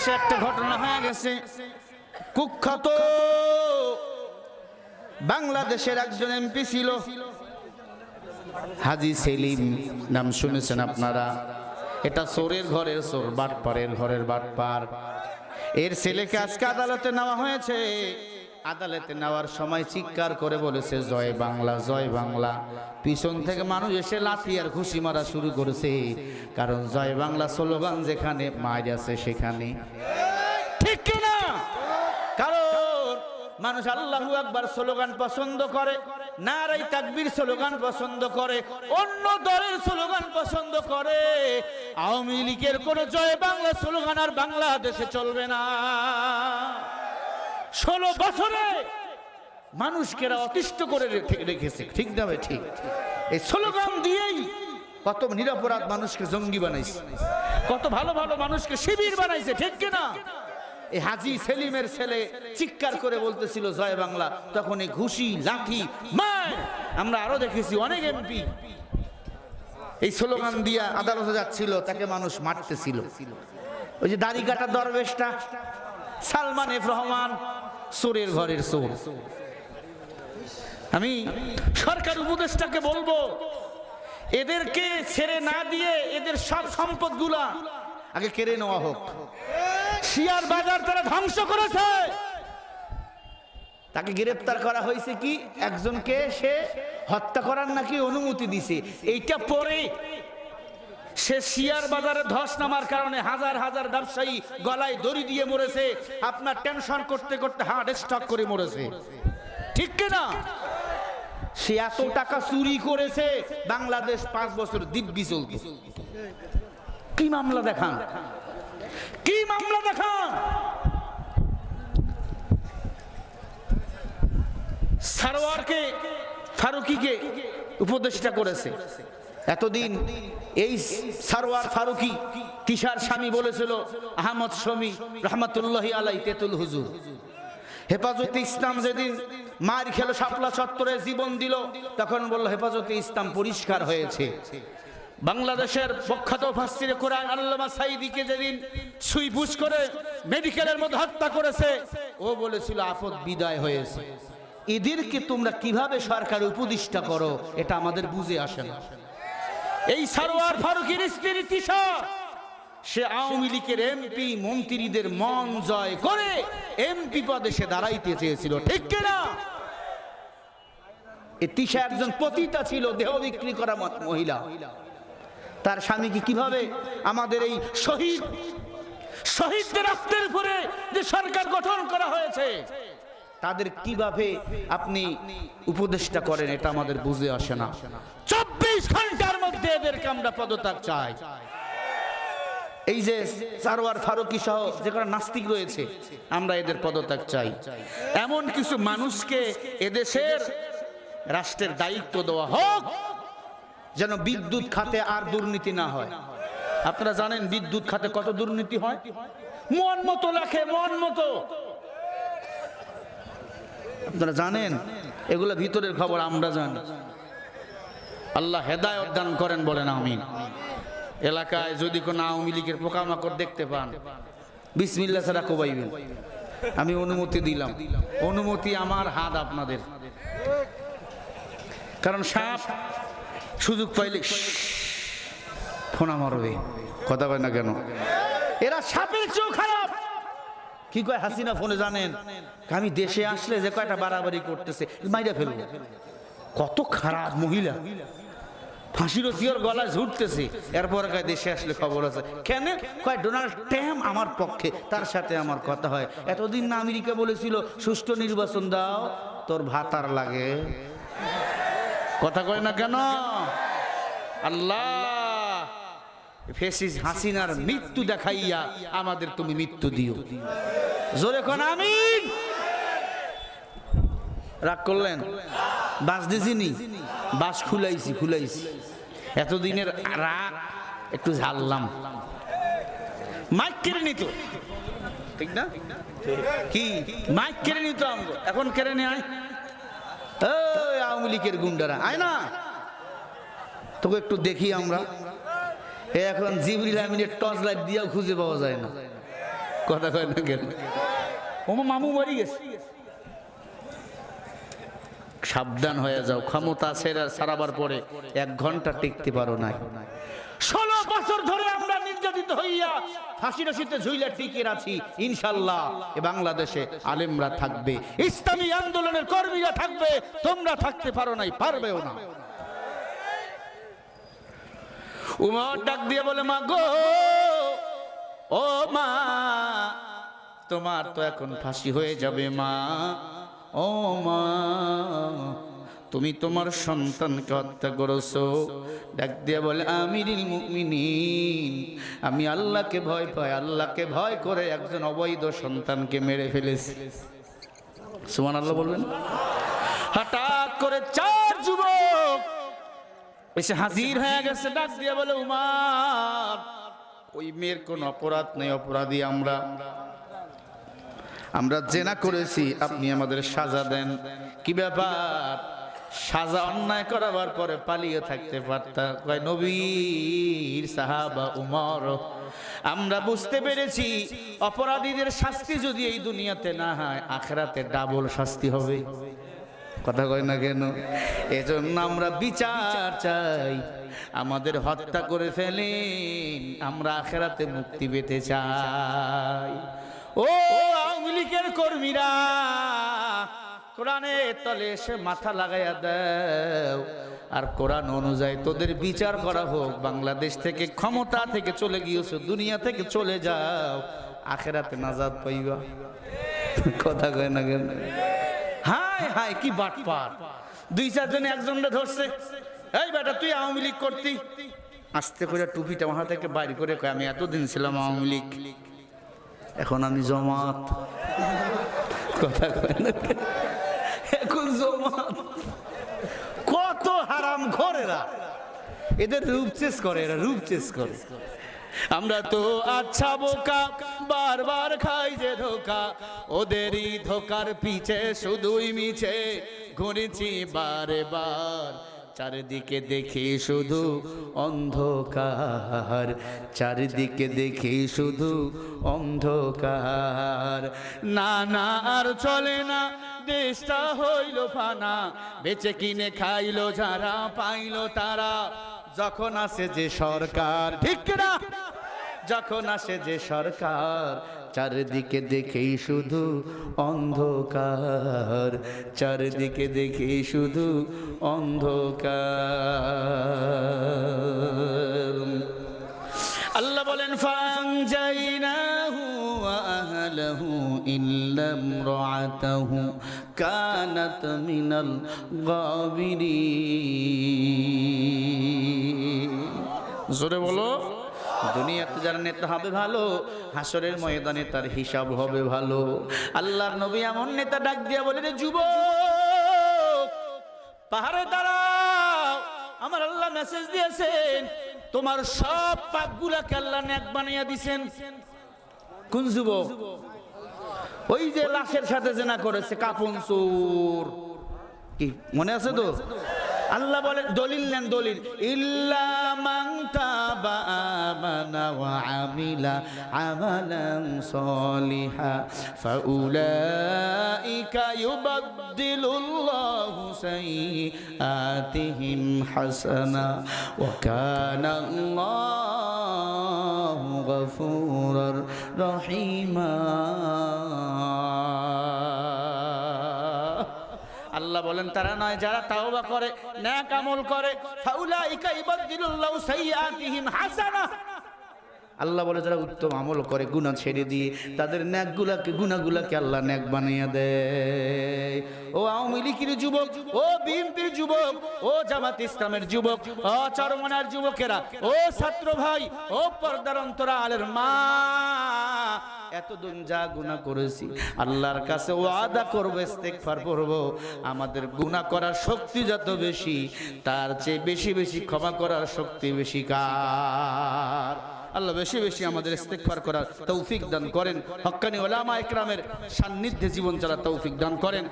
দেশে একটা ঘটনা হয়ে গেছে। কুখ্যাত বাংলাদেশের একজন এমপি ছিল। হাজি সেলিম, নাম শুনেছেন আপনারা? এটা চোরের ঘরের চোর, বাটপারের ঘরের বাটপার। এর ছেলেকে আজকে আদালতে নেওয়া হয়েছে। আদালতে নেওয়ার সময় চিৎকার করে বলেছে, জয় বাংলা জয় বাংলা। পিছন থেকে মানুষ এসে লাথি আর ঘুষি মারা শুরু করেছে। কারণ জয় বাংলা স্লোগান যেখানে মায়ের আছে সেখানে। ঠিক কিনা? কারণ মানুষ আল্লাহু আকবার স্লোগান পছন্দ করে, নারাই তাকবীর স্লোগান পছন্দ করে, অন্য দলের স্লোগান পছন্দ করে। আওয়ামী লীগের কোন জয় বাংলা স্লোগান আর বাংলাদেশে চলবে না। ষোলো বছরে মানুষকে অতিষ্ঠ করে রেখে- রেখেছে। ঠিক না ঠিক। এই স্লোগান দিয়েই কত নিরপরাধ মানুষকে জঙ্গি বানাইছে। কত ভালো ভালো মানুষকে শিবির বানাইছে, ঠিক কিনা এই হাজি সেলিমের ছেলে চিৎকার করে বলতেছিল, জয় বাংলা। তখন এই ঘুষি, লাঠি, মার, আমরা আরও দেখেছি অনেক এমপি। এই স্লোগান দিয়া আদালতে যাচ্ছিল, তাকে মানুষ মারতেছিল। ওই যে দাড়ি কাটা দরবেশটা, সালমান এফ রহমান সোরের ঘরের সোর। আমি সরকার উপদেষ্টাকে বলব, এদেরকে ছেড়ে না দিয়ে এদের সব সম্পদগুলা আগে কেড়ে নেওয়া হোক। শিয়ার বাজার তারা ধ্বংস করেছে। তাকে গ্রেপ্তার করা হয়েছে কি? একজনকে সে হত্যা করার নাকি অনুমতি দিছে। এইটা পরে সে শিয়ার বাজারে ধস নামার কারণে হাজার হাজার ব্যবসায়ী গলায় দড়ি দিয়ে মরেছে। আপনার টেনশন করতে করতে হার্ট স্টক করে মরেছে। ঠিক কিনা সে এত টাকা চুরি করেছে, বাংলাদেশ পাঁচ বছর দিব্যি চলবে। কি মামলা দেখান? কি মামলা দেখান? সারোয়ারকে ফারুকিকে উপদেষ্টা করেছে। এতদিন এই সারোয়ার ফারুকি তিশার স্বামী বলেছিল, আহমদ শমী রহমতুল্লাহ আলাই তেতুল হুজুর। হেফাজতে ইসলাম যেদিন মার খেলো শাপলা চত্বরে জীবন দিল, তখন বলল, হেফাজতে ইসলাম পরিষ্কার হয়েছে। বাংলাদেশের প্রখ্যাত ফাসিরে কোরআন আল্লামা সাইদিকে যেদিন সুইপুষ করে মেডিকেলের মধ্যে হত্যা করেছে, ও বলেছিল, আপদ বিদায় হয়েছে। এদেরকে তোমরা কীভাবে সরকার উপদিষ্টা করো, এটা আমাদের বুঝে আসে না। এই সারোয়ার ফারুকের স্ত্রী তিশা। সে আওয়ামী লীগের এমপি, মন্ত্রীদের মন জয় করে এমপি পদে সে দাঁড়াইতে চেয়েছিল, ঠিক কিনা তিশা একজন পতিতা ছিল, দেহ বিক্রি করা মহিলা। তার স্বামীকে কীভাবে আমাদের এই শহীদ, শহীদদের রক্তের উপরে যে সরকার গঠন করা হয়েছে, তাদের কীভাবে আপনি উপদেষ্টা করেন, এটা আমাদের বুঝে আসে না। চব্বিশ ঘণ্টার মধ্যে এদেরকে আমরা পদত্যাগ চাই। এই যে সারোয়ার ফারুকি সহ যে কটা নাস্তিক রয়েছে, আমরা এদের পদত্যাগ চাই। এমন কিছু মানুষকে এদেশের রাষ্ট্রের দায়িত্ব দেওয়া হোক, যেন বিদ্যুৎ খাতে আর দুর্নীতি না হয়। আপনারা জানেন বিদ্যুৎ খাতে কত দুর্নীতি হয়? মন মতো লেখে, মন মতো। আপনারা জানেন, এগুলো ভিতরের খবর, আমরা জানি। আল্লাহ হেদায়ত দান করেন বলেন, আমিন। এলাকায় যদি কোনো আওয়ামী লীগের পোকামাকড় দেখতে পান বিসমিল্লা ছাড়া কোবাইবেন। আমি অনুমতি দিলাম। অনুমতি আমার হাত আপনাদের। কারণ সাপ সুযোগ পাইলে ফোনা মারবে। কথা কয় না কেন? এরা সাপের চোখ খারাপ। কি কয় হাসিনা ফোনে জানেন? আমি দেশে আসলে যে কয়টা বাড়াবাড়ি করতেছে, মাইরা ফেলব। কত খারাপ মহিলা। ফাঁসির জিওর গলায় ঝুটতেছে এরপর কয় দেশে আসলে খবর আছে কেন? কয়, ডোনাল্ড ট্রাম্প আমার পক্ষে, তার সাথে আমার কথা হয়। এতদিন না আমেরিকা বলেছিল, সুষ্ঠু নির্বাচন দাও, তোর ভাতার লাগে। কথা কয় না কেন? আল্লাহ, ফেসিস হাসিনার মৃত্যু দেখাইয়া আমাদের তুমি মৃত্যু দিও। জোরে কোন আমি রাগ করলেন? বাস দিছিনি বাস খুলাইছি খুলাইছি। এতদিনের রাগ একটু ঝাললাম মাইক কেড়ে নিত। ঠিক না? কি? মাইক কেড়ে নিত এখন কেড়ে নেয়? আওয়ামী লীগের গুন্ডারা। আয় না। তোকে একটু দেখি আমরা। এ এখন জিবরিল আমিনের টর্চ লাইট দিয়েও খুঁজে পাওয়া যায় না। কথা কয় না কেন? ও মামু মরি গেছে। সাবধান হয়ে যাও, ক্ষমতা সেরা সারাবার পরে এক ঘণ্টা টিকতে পারো না ষোলো বছর ধরে আমরা নির্যাতিত হইয়া ফাঁসি রশিতে ঝুইলে টিকে আছি ইনশাল্লাহ। বাংলাদেশে আলেমরা থাকবে, ইসলামী আন্দোলনের কর্মীরা থাকবে, তোমরা থাকতে পারো নাই, পারবেও না। উমর ডাক দিয়ে বলে, মা গো, ও মা, তোমার তো এখন ফাঁসি হয়ে যাবে মা। ও মা, তুমি তোমার সন্তানকে হত্যা করেছ। ডাক দিয়ে বলে, আমিরিল মুমিনিন, আমি আল্লাহকে ভয় পাই, আল্লাহকে ভয় করে একজন অবৈধ সন্তানকে মেরে ফেলেছি। সুমান আল্লাহ বলবেন? হঠাৎ করে চার যুবক এসে হাজির হয়ে গেছে। ডাক দিয়ে বলে, উমার, ওই মেয়ের কোন অপরাধ নেই, অপরাধী আমরা। আমরা জেনা করেছি, আপনি আমাদের সাজা দেন। কি ব্যাপার? সাজা অন্যায় করাবার পরে পালিয়ে থাকতে পারতাম কয়, নবীর সাহাবা উমর, আমরা বুঝতে পেরেছি অপরাধীদের শাস্তি যদি এই দুনিয়াতে না হয়, আখেরাতে ডাবল শাস্তি হবে। কথা কয় না কেন? এজন্য আমরা বিচার চাই। আমাদের হত্যা করে ফেলেন, আমরা আখেরাতে মুক্তি পেতে চাই। ও আওয়ামী কর্মীরা কোরআনের তলে এসে মাথা লাগাইয়া দাও। আর কোরআন অনুযায়ী তোদের বিচার করা হোক। বাংলাদেশ থেকে ক্ষমতা থেকে চলে গিয়েছো, দুনিয়া থেকে চলে যাও। আখেরাতে নাজাদ পাইবা। কথা কয় না কেন? হাই হাই কি বাটপার। দুই চারজনে একজনটা ধরছে। এই বেটা, তুই আওয়ামী লীগ করতি? আস্তে করে টুপিটা মাথা থেকে বাইর করে আমি এতদিন ছিলাম আওয়ামী লীগ। এখন আমি জমাত। কথা এখন জমাত। কত হারাম ঘরেরা। এদের রূপ চেস করে, এরা রূপ চেস করে। আমরা তো আচ্ছা বোকা, বারবার খাই যে ধোকা। ওদেরই ধোকার পিছে শুধুই মিছে। ঘুরেছি বারে বার। চারিদিকে দেখি শুধু অন্ধকার। চারিদিকে দেখি শুধু অন্ধকার। না না, আর চলে না। দেশটা হইল ফানা। বেচে কিনে খাইল, যারা পাইল তারা। যখন আসে যে সরকার, ঠিক না যখন আসে যে সরকার, চারিদিকে দেখেই শুধু অন্ধকার, চারিদিকে দেখেই শুধু অন্ধকার। আল্লাহ বলেন ফাংজাইনাহু ওয়া আহলাহু ইল্লা ইমরাআতাহু কানাত মিনাল গাবিরিন। জোরে বলো। দুনিয়াতে যার নেতা হবে ভালো, হাসরের ময়দানে তার হিসাব হবে ভালো। আল্লাহর নবী এমন নেতা ডাক দিয়া বলে, রে যুবক, পাহাড়ে দাঁড়াও। আমার আল্লাহ মেসেজ দিয়েছেন, তোমার সব পাপগুলাকে আল্লাহ নেক বানাইয়া দিছেন। কোন যুবক? ওই যে লাশের সাথে জেনা করেছে কাপন চোর। কি, মনে আছে তো? আল্লাহ বলেন দলিল নেন, দলিল। ইল্লা মান তাবা আমানা ওয়া আমিলা আমালান সলিহা ফাউলাইকা ইউবাদদিলুল্লাহু সাইয়্যাতিহিম হাসানা ওয়া কানা আল্লাহু গফুরার আল্লাহ বলেন, তারা নয়, যারা তাওবা করে, ন্যাক আমল করে, ফাউলাইকা ইবাদদিলুল্লাহু সাইয়্যাতিহিম হাসানা। আল্লাহ বলে, যারা উত্তম আমল করে, গুনাহ ছেড়ে দিয়ে, তাদের ন্যাকগুলাকে, গুনাহগুলাকে আল্লাহ ন্যাক বানিয়ে দেয়। ও আওয়ামী লীগের যুবক, ও বিএনপির যুবক, ও জামাত ইসলামের যুবক, ও চরমনার যুবকেরা, ও ছাত্র ভাই, ও পর্দার অন্তরালের মা। এতদিন যা গুণা করেছি, আল্লাহর কাছে ওয়াদা করব ইস্তেকফার করব। আমাদের গুণা করার শক্তি যত বেশি, তার চেয়ে বেশি বেশি ক্ষমা করার শক্তি বেশি কার? আল্লাহ বেশি বেশি আমাদের ইস্তেকফার করার তৌফিক দান করেন। হক্কানি ওলামা একরামের সান্নিধ্যে জীবন চলার তৌফিক দান করেন।